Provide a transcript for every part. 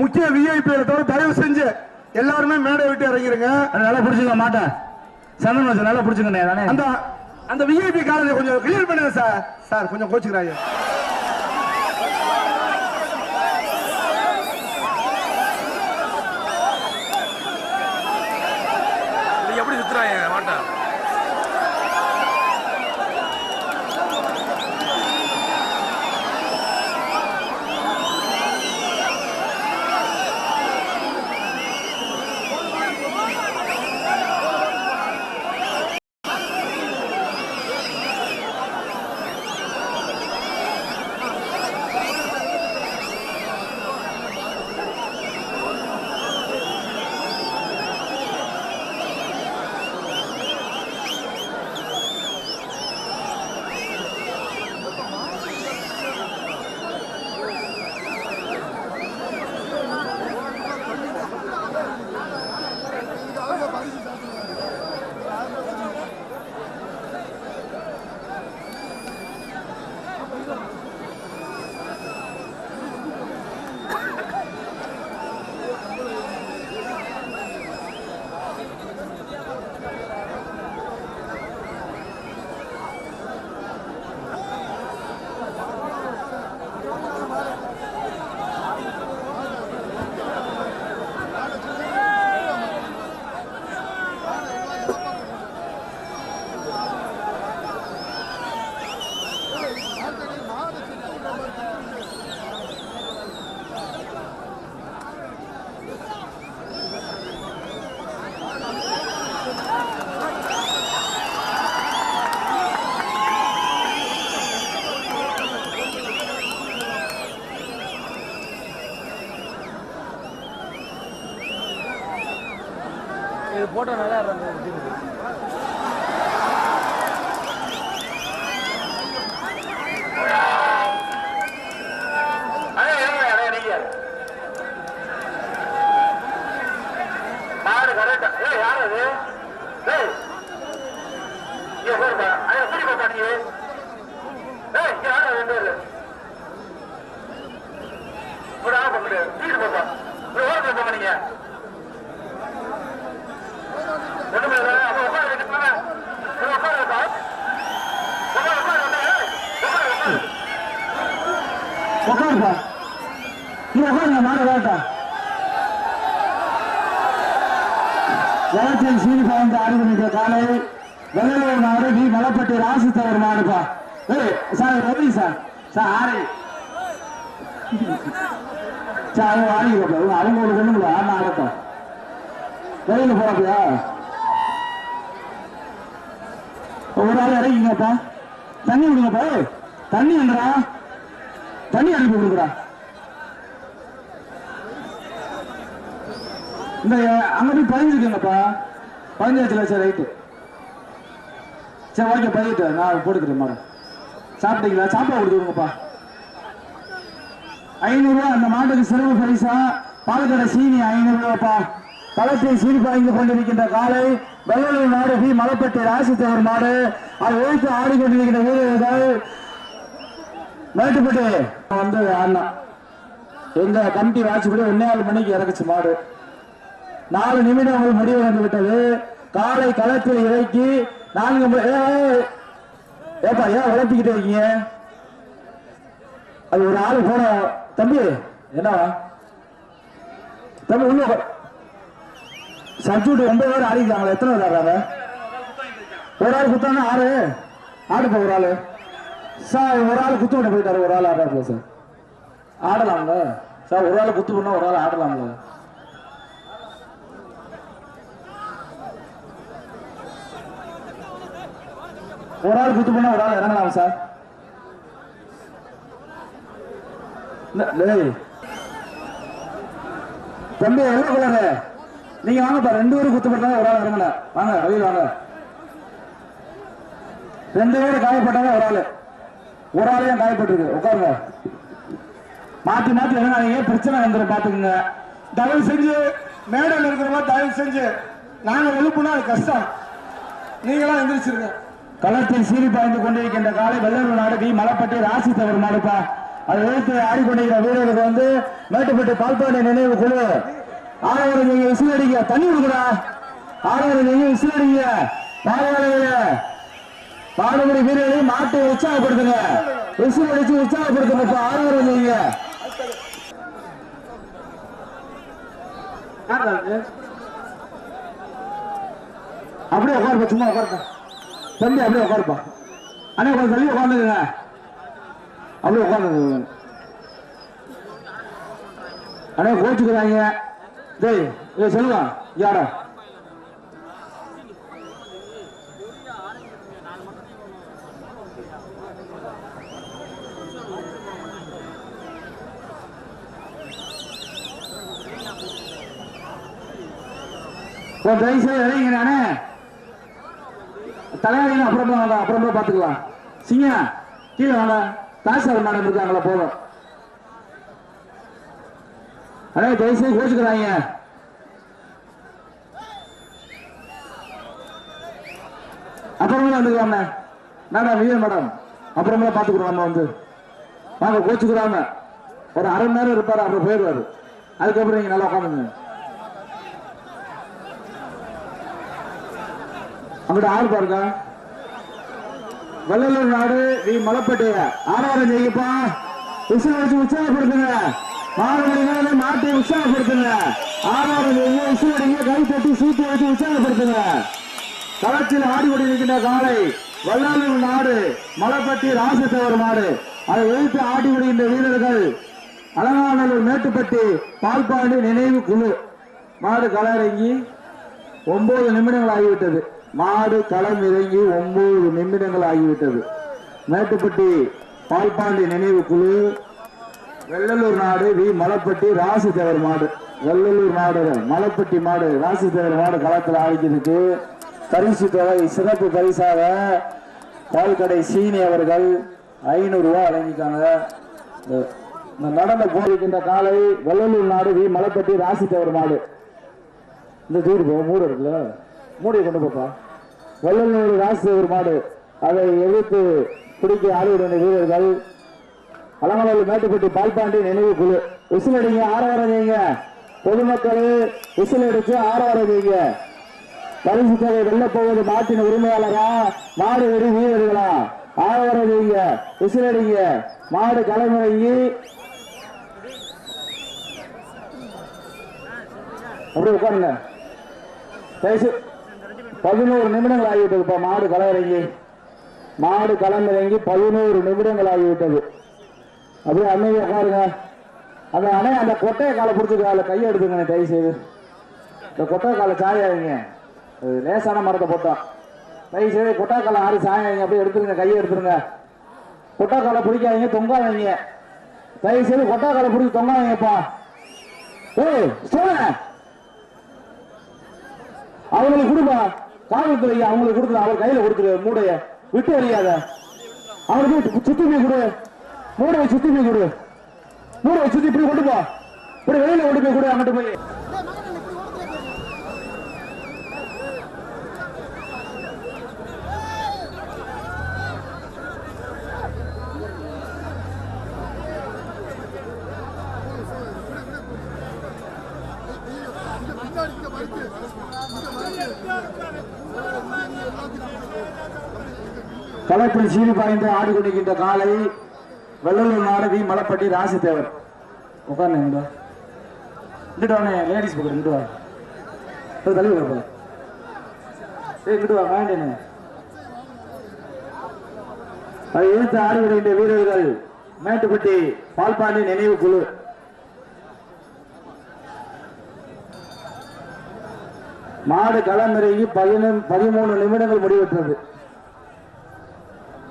முக்கிய விஐபி தவிர தயவு செஞ்சு எல்லாருமே மேடை விட்டு இறங்கிருங்க. நல்லா பிடிச்சிக்க மாட்டேன். சந்தன் வச்சு நல்லா பிடிச்சிக்கண்ணே அந்த அந்த விஐபி காலேஜ் கொஞ்சம் கிளியர் பண்ணுங்க சார் சார் கொஞ்சம் கோச்சுக்கிறாங்க. இது போட்டோ நல்லா இருந்தது மாடு கரெக்டா. ஏய் யார் அது? ஏய் இங்க போறா ஐயா குடி போப்பா நீ? ஏய் இங்க யார் ரெண்டு பேரு. ஒரு ஆள் வீடு போப்பா. ஒரு ஓரம் போப்பா உட்காருப்பா. நீ உட்காருங்க மாடு வேட்டா வளர்ச்சி சீனி பாய்ந்து ஆடி பண்ணிட்ட காலை. வெள்ளலூர் நாடு வி. மலப்பட்டி ராசி தவறு மாடுப்பா. ஏய் சார் ரவி சார். சார் ஆரை. சார் அவங்க ஆடிக்கிறப்ப அவங்க ஒன்று பொண்ணுங்களா நான் ஆகட்டும் வெளியில் போறப்பையா ஒரு ஆள் இறங்கிங்கப்பா தண்ணி விடுங்கப்பா தண்ணி என்றா தண்ணி அனுப்பி கொடுக்குறா இந்த அங்க போய் பதிஞ்சிருக்கீங்கப்பா. பதினஞ்சு சரி ரைட்டு. சரி ஓகே பதிட்டு நான் போட்டுக்கிறேன் மேடம் சாப்பிட்டீங்களா? சாப்பாடு கொடுத்துருங்கப்பா ஐநூறுரூவா அந்த மாட்டுக்கு சிறப்பு பரிசா. பாலக்கடை சீனி ஐநூறுரூவாப்பா களத்தில் சீர்பாய்ந்து கொண்டிருக்கின்ற காலை வெள்ளலூர் நாடு பி மலப்பட்டி ராசித்தவர் மாடு. அதை வைத்து ஆடிக்கொண்டிருக்கின்ற வீரர்கள் மேட்டுப்பட்டு. வந்து அண்ணா எங்க கமிட்டி வாட்சிப்படி ஒன்னே மணிக்கு இறக்குச்சு மாடு. நாலு நிமிடங்கள் முடிவடைந்து விட்டது. காலை களத்தில் இறக்கி நான்கு ஏய், ஏப்பா ஏன் வளர்த்திக்கிட்டே இருக்கீங்க? அது ஒரு ஆள் போன தம்பி என்னவா? தம்பி உள்ள சப்ஜூட் ஒன்பது பேர் ஆடிக்கிறாங்களா எத்தனை பேர் ஆடுறாங்க? ஒரு ஆள் குத்தானா ஆறு. ஆடுப்பா ஒரு ஆள். சார் ஒரு ஆள் குத்து பண்ண போயிட்டாரு. ஒரு ஆள் ஆடுறாரு சார். ஆடலாம்ல. சார் ஒரு ஆள் குத்து பண்ணா ஒரு ஆள் ஆடலாம்ல. ஒரு ஆள் குத்து பண்ணா ஒரு ஆள் இறங்கலாம் சார். தம்பி என்ன கலரு நீங்க வாங்கப்பா ரெண்டு பேரும் குத்து ஒரு ஆள் இறங்கல வாங்க வெளியில் வாங்க. ரெண்டு பேரும் காயப்பட்டாங்க ஒரு ஆள். ஒரு ஆள் ஏன் காயப்பட்டிருக்கு? உட்காருங்க. மாத்தி மாத்தி இறங்காதீங்க. பிரச்சனை வந்துடும் பாத்துக்கோங்க. தயவு செஞ்சு மேடையில் இருக்கிறவங்க தயவு செஞ்சு நாங்க எழுப்புனா அது கஷ்டம். நீங்களாம் எந்திரிச்சிருங்க. களத்தில் சீறி பாய்ந்து கொண்டிருக்கின்ற காலை வெள்ளூர் நாடு வி மலப்பட்டி ராசி தவறு மாடுப்பா. அதை எழுத்து ஆடிக்கொண்டிருக்கிற வீரர்களுக்கு வந்து மேட்டுப்பட்டு பால்பாண்டி நினைவு குழு. ஆறாவது நீங்க விசில் தண்ணி கொடுக்குறா ஆறாவது நீங்க விசில் அடிங்க பாடவர்களே பாடுபடி வீரர்களை மாட்டை உற்சாகப்படுத்துங்க. விசில் அடிச்சு உற்சாகப்படுத்துங்க இப்ப ஆறாவது நீங்க அப்படியே உட்காருப்பா சும்மா உட்காருப்பா. தம்பி அப்படியே உட்காருப்பா. அண்ணா கொஞ்சம் தள்ளி உட்காந்துங்க அப்படியே உட்காந்து அண்ணா கோச்சுக்கிறாங்க. டேய் இதை சொல்லுங்க யாரா? ஒரு தயவு செய்து இறங்க நானே. தலைவலிங்க அப்புறமா வேண்டாம் அப்புறமா பார்த்துக்கலாம். சிங்க கீழே வேண்டாம் தாசார் மேடம் இருக்காங்களா போதும் அண்ணே தயவு கோச்சுக்கிறாங்க அப்புறமே வந்துக்கலாமே மேடம் வீரர் மேடம்? அப்புறமா பார்த்துக்கிறோம் நம்ம வந்து. வாங்க கோச்சுக்கிறாங்க. ஒரு அரை மணி நேரம் இருப்பார் அப்புறம் போயிடுவார். அதுக்கப்புறம் நீங்கள் நல்லா உட்காந்துங்க. அங்கிட்ட ஆள் பாருங்க. வெள்ளலூர் நாடு நீ மலைப்பட்டு ஆறாவது ஜெயிப்பா விசில் வச்சு உற்சாகப்படுத்துங்க. மாடு மணிகளை உற்சாகப்படுத்துங்க. ஆறாவது ஜெயிங்க விசில் அடிங்க கை தட்டி சீட்டு வச்சு உற்சாகப்படுத்துங்க. களத்தில் ஆடி கொண்டிருக்கின்ற காலை வல்லாளூர் நாடு மலைப்பட்டி ராசத்தேவர் மாடு. அதை எதிர்த்து ஆடி கொண்டிருக்கின்ற வீரர்கள் அலங்காநல்லூர் மேட்டுப்பட்டி பால்பாண்டி நினைவு குழு. மாடு களமிறங்கி ஒன்பது நிமிடங்கள் ஆகிவிட்டது. மாடு களம் இறங்கி ஒன்பது நிமிடங்கள் ஆகிவிட்டது. மேட்டுப்பட்டி பால்பாண்டி நினைவு குழு வெள்ளலூர் நாடு வி. மலைப்பட்டி ராசிதேவர் மாடு. வெள்ளலூர் நாடு மலைப்பட்டி மாடு. ராசிதேவர் மாடு களத்தில் ஆடிக்கிறதுக்கு பரிசு தொகை சிறப்பு பரிசாக பால்கடை சீனி அவர்கள் ஐநூறு ரூபாய் வழங்கிட்டாங்க இந்த- இந்த நடந்த போயிருக்கின்ற காலை வெள்ளலூர் நாடு வி. மலைப்பட்டி ராசிதேவர் மாடு. இந்த தூர் போ மூடு இருக்குல்ல? மூடியை கொண்டு போப்பா. வெள்ளலூர் ராசிதேவர் மாடு. அதை எதிர்த்து பிடிக்க ஆடிவிட வீரர்கள் அலங்கநல்லூர் மேட்டுப்பட்டி பால்பாண்டி நினைவு குழு. விசில் அடிங்க ஆரவாரம் செய்யுங்க. பொதுமக்கள் விசில் அடிச்சு ஆரவாரம் செய்யுங்க. பரிசு தொகை வெல்ல போவது மாட்டின் உரிமையாளரா? மாடு வெறி வீரர்களா? ஆரவாரம் செய்யுங்க. விசில் அடிங்க. மாடு களமிறங்கி அப்படியே உட்காருங்க. பேசு. பதினோரு நிமிடங்கள் ஆகிவிட்டதுப்பா மாடு களமிறங்கி மாடு களமிறங்கி பதினோரு நிமிடங்கள் ஆகிவிட்டது. அப்படியே அமைதியா உட்காருங்க. அந்த அணை அந்த கொட்டையை காலை பிடிச்சிருக்க அதில் கையை எடுத்துங்க தயவு செய்து. இந்த கொட்டை காலை சாயாதீங்க அது லேசான மரத்தை போட்டோம் தயவு செய்து கொட்டை காலை ஆடி சாயாதீங்க அப்படியே எடுத்துருங்க கையை எடுத்துருங்க. கொட்டை காலை பிடிக்காதீங்க தொங்காதீங்க. தயவு செய்து கொட்டை காலை பிடிச்சி தொங்காதீங்கப்பா ஏய் சொல்ல அவங்களுக்கு கொடுப்பா. காவல்துறை அவங்களுக்கு கொடுத்துரு அவர் கையில கொடுத்துரு மூடைய விட்டு அறியாத அவருக்கு சுத்தி போய் கொடு. மூடைய சுத்தி போய் கொடு. மூடைய சுத்தி இப்படி கொண்டு போ. இப்படி வெளியில கொண்டு போய் கொடு அங்கிட்டு போய். கலைப்பில் சீனி பாய்ந்து ஆடிக்கொண்டிருக்கின்ற காலை வெள்ளலூர் நாடகி மலைப்பட்டி ராசித்தேவர். உட்காருங்க இங்க இங்கிட்டு வாங்க லேடிஸ் பக்கம் இங்கிட்டு வா. போய் தள்ளி விட போல ஏய் இங்கிட்டு வா வேண்டேன்னு அதை எதிர்த்து ஆடி வருகின்ற வீரர்கள் மேட்டுப்பட்டி பால்பாண்டி நினைவு குழு. மாடு களமிறங்கி பதினொன்று பதிமூணு நிமிடங்கள் முடிவெற்றது.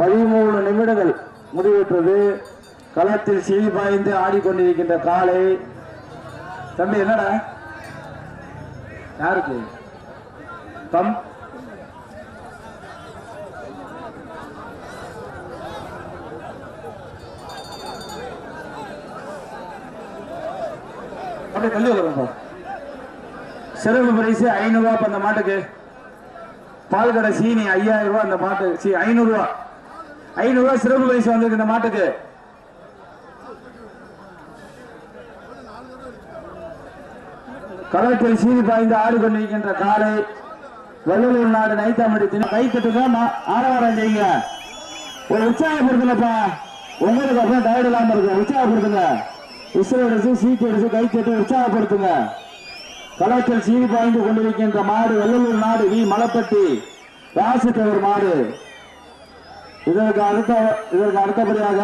பதிமூணு நிமிடங்கள். முடிவுற்றது. களத்தில் சிவி பாய்ந்து ஆடிக்கொண்டிருக்கின்ற காலை தம்பி என்னடா? யாருக்கு? தம். அப்படியே தள்ளி வருங்க சிறப்பு பரிசு ஐநூறுரூவா அந்த மாட்டுக்கு. பால் கடை சீனி ஐயாயிரம் ரூபா அந்த மாட்டு சீ ஐநூறு ஐநூறு ரூபாய் சிறப்பு பரிசு வந்திருக்கு இந்த மாட்டுக்கு. களத்தில் சீதி பாய்ந்து ஆடு கொண்டிருக்கின்ற காலை வள்ளலூர் நாடு நைத்தாமடி கை தட்டுதான் ஆரவாரம் செய்யுங்க. ஒரு உற்சாகப்படுத்தலப்பா உங்களுக்கு அப்புறம் டயர்ட் இல்லாம இருக்கு. உற்சாகப்படுத்துங்க விசில் அடிச்சு சீட்டு அடிச்சு கை தட்டு உற்சாகப்படுத்துங்க. களத்தில் சீதி பாய்ந்து கொண்டிருக்கின்ற மாடு வள்ளலூர் நாடு வி. மலப்பட்டி. ஒரு மாடு. இதற்கு அடுத்த இதற்கு அடுத்தபடியாக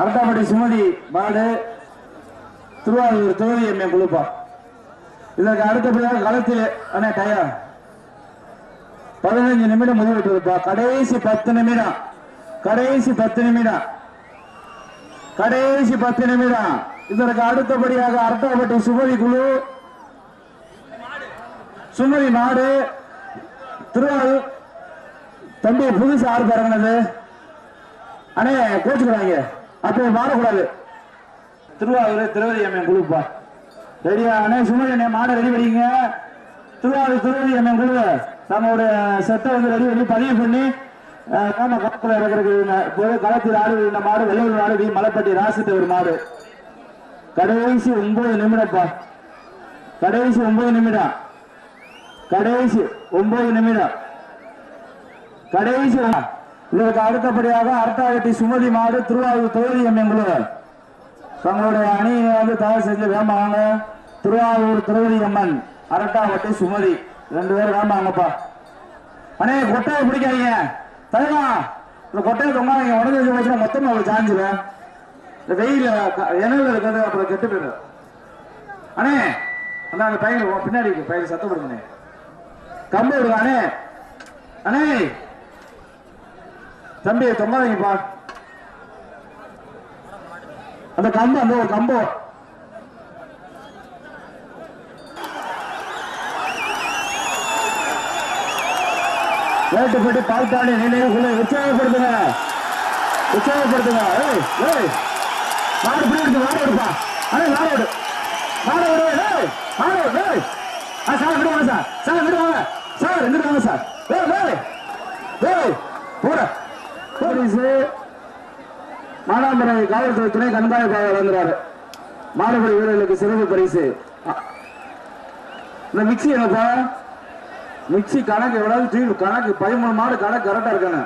அடுத்தபடி சுமதி மாடு திருவாரூர் தொகுதி எம்ஏ குழுப்பா. இதற்கு அடுத்தபடியாக களத்தில் அண்ணே டயா பதினஞ்சு நிமிடம் முடிவிட்டு கடைசி பத்து நிமிடம். கடைசி பத்து நிமிடம். கடைசி பத்து நிமிடம். இதற்கு அடுத்தபடியாக அர்த்தாபட்டி சுமதி குழு. சுமதி மாடு திருவாரூர் தம்பி புதுசு ஆறு பிறங்கினது அண்ணே கோச்சுக்கிறாங்க அப்போ மாறக்கூடாது. திருவாரூர் திருவதி அம்மன் குழுப்பா. ரெடியா அண்ணே சுமதி அண்ணே மாடை ரெடி பண்ணிங்க திருவாரூர் திருவதி அம்மன் குழு நம்மளுடைய செட்டை வந்து ரெடி பண்ணி பதிவு பண்ணி அஹ், நம்ம களத்தில் இறக்குறதுங்க இப்போது களத்தில் ஆடு இந்த மாடு வெள்ளூர் ஆடு வி. மலைப்பட்டி ராசித்த ஒரு மாடு. கடைசி ஒன்பது நிமிடம்ப்பா கடைசி ஒன்பது நிமிடம். கடைசி ஒன்பது நிமிடம். கடைசி இதற்கு அடுத்தபடியாக அர்த்தாகட்டி சுமதி மாடு திருவாரூர் தொகுதி எம்எங்களும் தங்களுடைய அணியை வந்து தயார் செஞ்சு வேம்பாங்க திருவாரூர் திருவதி அம்மன் அரட்டாவட்டி சுமதி. ரெண்டு பேரும் வேம்பாங்கப்பா அண்ணே கொட்டையை பிடிக்காதீங்க. தலைவா இந்த கொட்டையை தொங்காதீங்க. உடனே வச்சு வச்சுனா மொத்தமா அவள் சாஞ்சிடும் இந்த வெயில் இணையில இருக்கிறது அப்புறம் கெட்டு போயிடும். அண்ணே அந்த அந்த பையன் பின்னாடி இருக்கு. பையன் சத்தம் கம்பு விடுவானே அண்ணே. தம்பி தொங்காதீங்கப்பா அந்த கம்பு அந்த ஒரு கம்பு. வேட்டுப்பட்டு பால்காணி நினைவுகளை உற்சாகப்படுத்துங்க. உற்சாகப்படுத்துங்க. ஏய் ஏய். மாடு இப்படி இருக்கு மாடு எடுப்பா. அண்ணே மாடு எடு மாடு விடு ஏய். மாடு ஏய். ஆ சார் விடுவாங்க சார். சார் விடுவாங்க சார் எங்கிட்டு சார்? ஏய் ஏய் ஏய் போலீஸு மானாமரை காவல்துறை துணை கண்காணிப்பாளர் வழங்குறாரு மாடுபடி வீரர்களுக்கு சிறப்பு பரிசு. இந்த மிக்சி என்னப்பா? மிக்சி கணக்கு எவ்வளவு? தூக்கி கணக்கு பதிமூணு மாடு கணக்கு கரெக்டா இருக்கானு